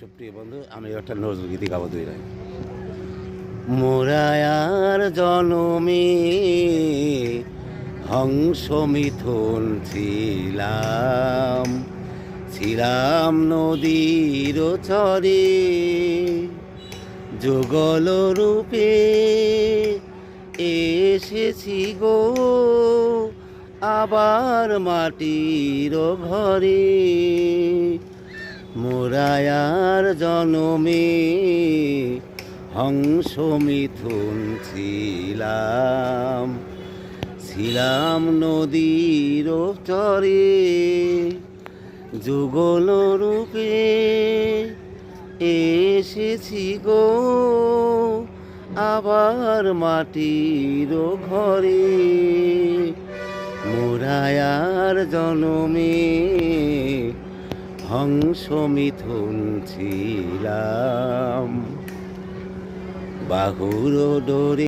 সুপ্রিয় বন্ধু, আমি একটা নজরুল গীতি গাবো দুই লাইন মোরায়ার জনমে, হংস মিথুন ছিলাম। ছিলাম নদীর চরে, যুগল রূপে এসেছি গো। আবার মাটির ঘরে মোরায়ার জনমে হংস মিথুন ছিলাম। ছিলাম নদীর চরে, যুগল রূপে এসেছি গো। আবার মাটির ঘরে মোরায়ার জনমে হংস মিথুন ছিলাম। বাহুর ডোরে